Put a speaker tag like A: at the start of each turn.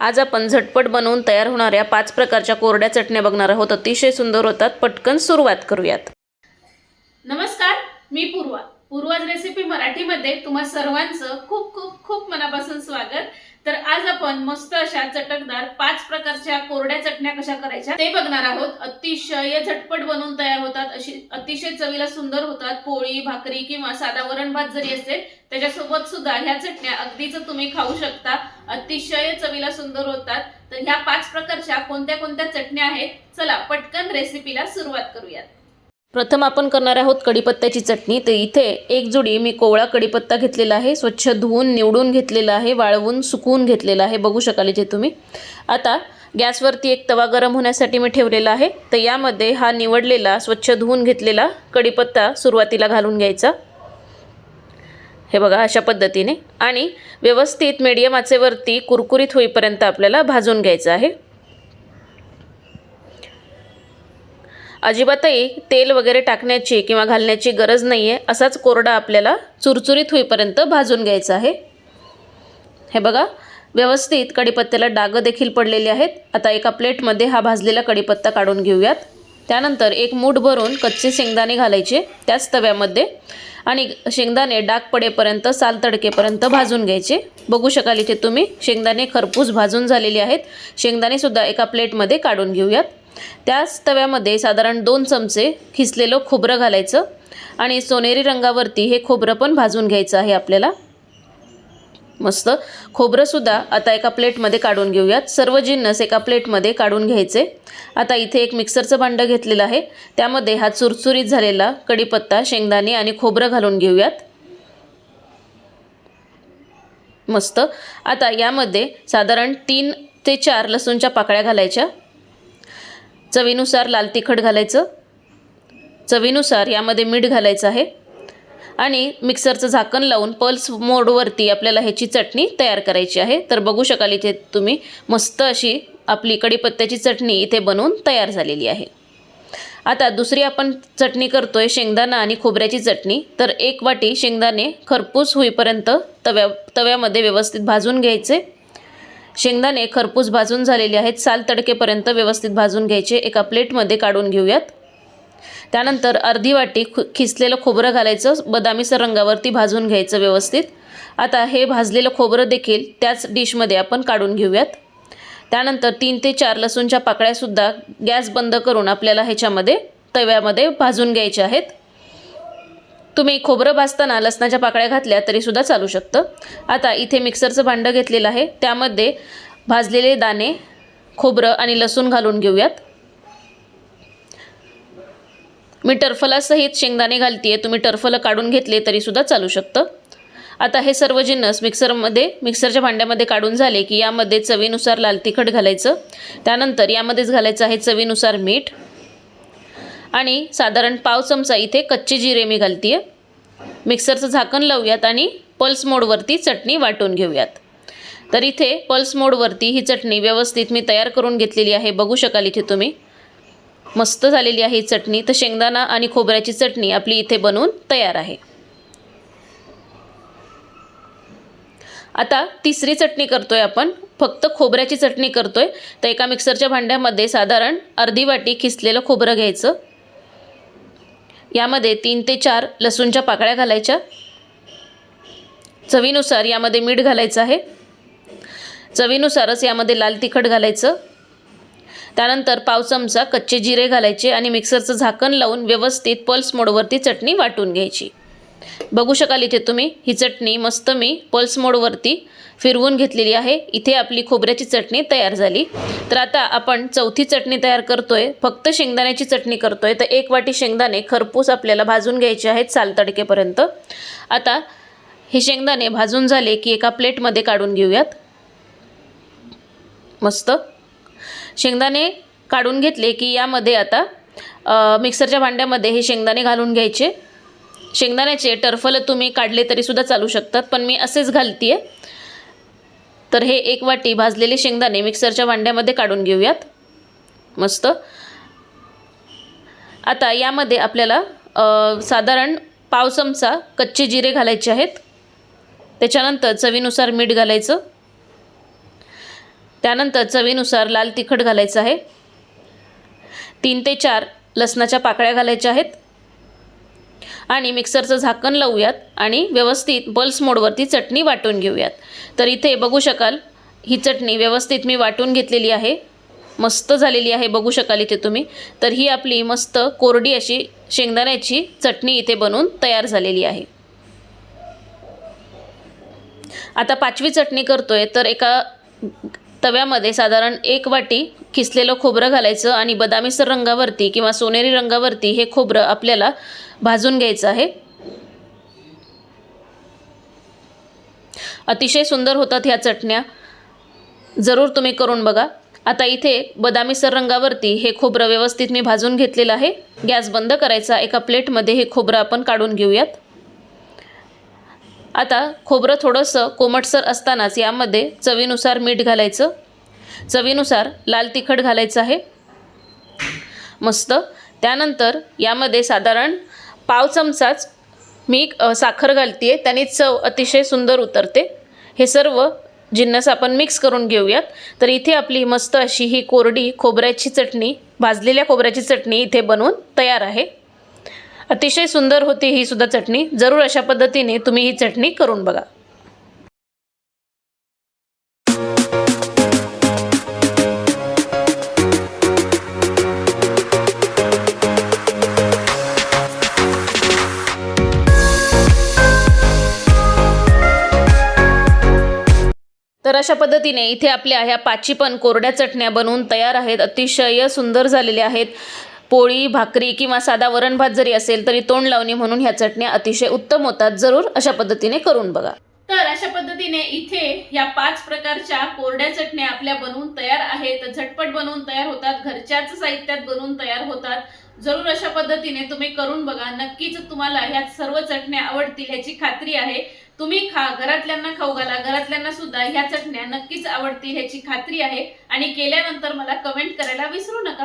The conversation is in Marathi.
A: आज आपण झटपट बनवून तयार होणाऱ्या पाच प्रकारच्या कोरड्या चटण्या बघणार आहोत. अतिशय सुंदर होतात. पटकन सुरुवात करूयात.
B: नमस्कार मी पूर्वा. पूर्वाज रेसिपी मराठीमध्ये तुम्हा सर्वांचं खूप खूप खूप मनापासून स्वागत. तर आज आपण मस्त अशा चटकदार पाच प्रकारच्या कोरड्या चटण्या कशा करायच्या ते बघणार आहोत. अतिशय झटपट बनवून तयार होतात. अशी अतिशय चवीला सुंदर होतात. पोळी भाकरी किंवा साधा वरण भात जरी असेल त्याच्यासोबत सुद्धा ह्या चटण्या अगदीच तुम्ही खाऊ शकता. अतिशय चवीला सुंदर होतात. तर ह्या पाच प्रकारच्या कोणत्या कोणत्या चटण्या आहेत? चला पटकन रेसिपीला सुरुवात करूयात.
A: प्रथम आपण करणार आहोत कढीपत्त्याची चटणी. तर इथे एक जोडी मी कोवळा कढीपत्ता घेतलेला आहे. स्वच्छ धुवून निवडून घेतलेला आहे. वाळवून सुकवून घेतलेला आहे. बघू शकाल इथे तुम्ही. आता गॅसवरती एक तवा गरम होण्यासाठी मी ठेवलेला आहे. तर यामध्ये हा निवडलेला स्वच्छ धुवून घेतलेला कढीपत्ता सुरुवातीला घालून घ्यायचा. हे बघा अशा पद्धतीने. आणि व्यवस्थित मीडियम आचेवरती कुरकुरीत होईपर्यंत आपल्याला भाजून घ्यायचं आहे. अजिबातही तेल वगैरे टाकण्याची किंवा घालण्याची गरज नाही आहे असाच कोरडा आपल्याला चुरचुरीत होईपर्यंत भाजून घ्यायचा आहे. हे बघा व्यवस्थित कढीपत्त्याला डागं देखील पडलेली आहेत. आता एका प्लेटमध्ये हा भाजलेला कढीपत्ता काढून घेऊयात. त्यानंतर एक मूठ भरून कच्चे शेंगदाणे घालायचे त्याच तव्यामध्ये आणि शेंगदाणे डाग पडेपर्यंत साल तडकेपर्यंत भाजून घ्यायचे. बघू शकाल इथे तुम्ही शेंगदाणे खरपूस भाजून झालेले आहेत. शेंगदाणेसुद्धा एका प्लेटमध्ये काढून घेऊयात. त्याच तव्यामध्ये साधारण दोन चमचे खिसलेलं खोबरं घालायचं आणि सोनेरी रंगावरती हे खोबरं पण भाजून घ्यायचं आहे आपल्याला. मस्त. खोबरंसुद्धा आता एका प्लेटमध्ये काढून घेऊयात. सर्व जिन्नस एका प्लेटमध्ये काढून घ्यायचे. आता इथे एक मिक्सरचं भांडं घेतलेलं आहे. त्यामध्ये हा चुरचुरीत झालेला कढीपत्ता शेंगदाणे आणि खोबरं घालून घेऊयात. मस्त. आता यामध्ये साधारण तीन ते चार लसूणच्या पाकळ्या घालायच्या. चवीनुसार लाल तिखट घालायचं. चवीनुसार यामध्ये मीठ घालायचं आहे. आणि मिक्सरचं झाकण लावून पल्स मोडवरती आपल्याला ह्याची चटणी तयार करायची आहे. तर बघू शकाल इथे तुम्ही मस्त अशी आपली कढीपत्त्याची चटणी इथे बनवून तयार झालेली आहे. आता दुसरी आपण चटणी करतोय शेंगदाणा आणि खोबऱ्याची चटणी. तर एक वाटी शेंगदाणे खरपूस होईपर्यंत तव्या तव्यामध्ये व्यवस्थित भाजून घ्यायचे. शेंगदाणे खरपूस भाजून झालेले आहेत. साल तडकेपर्यंत व्यवस्थित भाजून घ्यायचे. एका प्लेटमध्ये काढून घेऊयात. त्यानंतर अर्धी वाटी खु खिसलेलं खोबरं घालायचं बदामीसर रंगावरती भाजून घ्यायचं व्यवस्थित. आता हे भाजलेलं खोबरं देखील त्याच डिशमध्ये आपण काढून घेऊयात. त्यानंतर तीन ते चार लसूणच्या पाकळ्यासुद्धा गॅस बंद करून आपल्याला ह्याच्यामध्ये तव्यामध्ये भाजून घ्यायच्या आहेत. तुम्ही खोबरं भाजताना लसणाच्या पाकळ्या घातल्या तरीसुद्धा चालू शकतं. आता इथे मिक्सरचं भांडं घेतलेलं आहे. त्यामध्ये भाजलेले दाणे खोबरं आणि लसूण घालून घेऊयात. मी टर्फलासहित शेंगदाणे घालते आहे तुम्ही टर्फलं काढून घेतले तरीसुद्धा चालू शकतं. आता हे सर्व जिन्नस मिक्सरमध्ये मिक्सरच्या भांड्यामध्ये काढून झाले की यामध्ये चवीनुसार लाल तिखट घालायचं. त्यानंतर यामध्येच घालायचं आहे चवीनुसार मीठ. आणि साधारण पाव चमचा इथे कच्चे जिरे मी घालते आहे मिक्सरचं झाकण लावूयात आणि पल्स मोडवरती चटणी वाटून घेऊयात. तर इथे पल्स मोडवरती ही चटणी व्यवस्थित मी तयार करून घेतलेली आहे बघू शकाल इथे तुम्ही. मस्त झालेली आहे चटणी. तर शेंगदाणा आणि खोबऱ्याची चटणी आपली इथे बनवून तयार आहे. आता तिसरी चटणी करतोय आपण. फक्त खोबऱ्याची चटणी करतोय. तर एका मिक्सरच्या भांड्यामध्ये साधारण अर्धी वाटी खिसलेलं खोबरं घ्यायचं. यामध्ये तीन ते चार लसूणच्या पाकळ्या घालायच्या. चवीनुसार यामध्ये मीठ घालायचं आहे. चवीनुसारच यामध्ये लाल तिखट घालायचं. त्यानंतर पाव चमचा कच्चे जिरे घालायचे आणि मिक्सरचं झाकण लावून व्यवस्थित पल्स मोडवरती चटणी वाटून घ्यायची. बघू शकाल इथे तुम्ही ही चटणी मस्त मी पल्स मोडवरती फिरवून घेतलेली आहे. इथे आपली खोबऱ्याची चटणी तयार झाली. तर आता आपण चौथी चटणी तयार करतोय. फक्त शेंगदाण्याची चटणी करतोय. तर एक वाटी शेंगदाणे खरपूस आपल्याला भाजून घ्यायचे आहेत साल तडकेपर्यंत. आता हे शेंगदाणे भाजून झाले की एका प्लेटमध्ये काढून घेऊयात. मस्त. शेंगदाणे काढून घेतले की यामध्ये आता मिक्सरच्या भांड्यामध्ये हे शेंगदाणे घालून घ्यायचे. शेंगदाण्याचे टरफलं तुम्ही काढले तरीसुद्धा चालू शकतात पण मी असेच घालते आहे तर हे एक वाटी भाजलेले शेंगदाणे मिक्सरच्या भांड्यामध्ये काढून घेऊयात. मस्त. आता यामध्ये आपल्याला साधारण पाव चमचा कच्चे जिरे घालायचे आहेत. त्याच्यानंतर चवीनुसार मीठ घालायचं. त्यानंतर चवीनुसार लाल तिखट घालायचं आहे. तीन ते चार लसणाच्या पाकळ्या घालायच्या आहेत. आणि मिक्सरचं झाकण लावूयात आणि व्यवस्थित बल्स मोडवरती चटणी वाटून घेऊयात. तर इथे बघू शकाल ही चटणी व्यवस्थित मी वाटून घेतलेली आहे. मस्त झालेली आहे बघू शकाल इथे तुम्ही. तर ही आपली मस्त कोरडी अशी शेंगदाण्याची चटणी इथे बनवून तयार झालेली आहे. आता पाचवी चटणी करतोय तर एका तव्यामध्ये साधारण एक वाटी किसलेलं खोबरं घालायचं आणि बदामीसर रंगावरती किंवा सोनेरी रंगावरती हे खोबरं आपल्याला भाजून घ्यायचं आहे. अतिशय सुंदर होतात ह्या चटण्या. जरूर तुम्ही करून बघा. आता इथे बदामीसर रंगावरती हे खोबरं व्यवस्थित मी भाजून घेतलेलं आहे. गॅस बंद करायचा एका प्लेटमध्ये हे खोबरं आपण काढून घेऊयात. आता खोबरं थोडंसं कोमटसर असतानाच यामध्ये चवीनुसार मीठ घालायचं. चवीनुसार लाल तिखट घालायचं आहे. मस्त. त्यानंतर यामध्ये साधारण पाव चमचाच मी साखर घालते आहे त्याने चव अतिशय सुंदर उतरते. हे सर्व जिन्नस आपण मिक्स करून घेऊयात. तर इथे आपली मस्त अशी ही कोरडी खोबऱ्याची चटणी भाजलेल्या खोबऱ्याची चटणी इथे बनवून तयार आहे. अतिशय सुंदर होती ही सुद्धा चटणी. जरूर अशा पद्धतीने तुम्ही ही चटणी करून बघा. तर अशा पद्धतीने इथे आपल्या ह्या पाची पण कोरड्या चटण्या बनवून तयार आहेत. अतिशय सुंदर झालेल्या आहेत. पोळी भाकरी किंवा साधा वरण भात जरी असेल तरी तोंड लावणी म्हणून ह्या चटण्या अतिशय उत्तम होतात. जरूर अशा पद्धतीने करून बघा.
B: तर अशा पद्धतीने इथे या पाच प्रकारच्या कोरड्या चटण्या आपल्या बनवून तयार आहेत. झटपट बनवून तयार होतात. घरच्याच साहित्यात बनवून तयार होतात. जरूर अशा पद्धतीने तुम्ही करून बघा. नक्कीच तुम्हाला ह्या सर्व चटण्या आवडतील ह्याची खात्री आहे. तुम्ही खा घरातल्यांना खाऊ घाला. घरातल्यांना सुद्धा ह्या चटण्या नक्कीच आवडतील ह्याची खात्री आहे. आणि केल्यानंतर मला कमेंट करायला विसरू नका.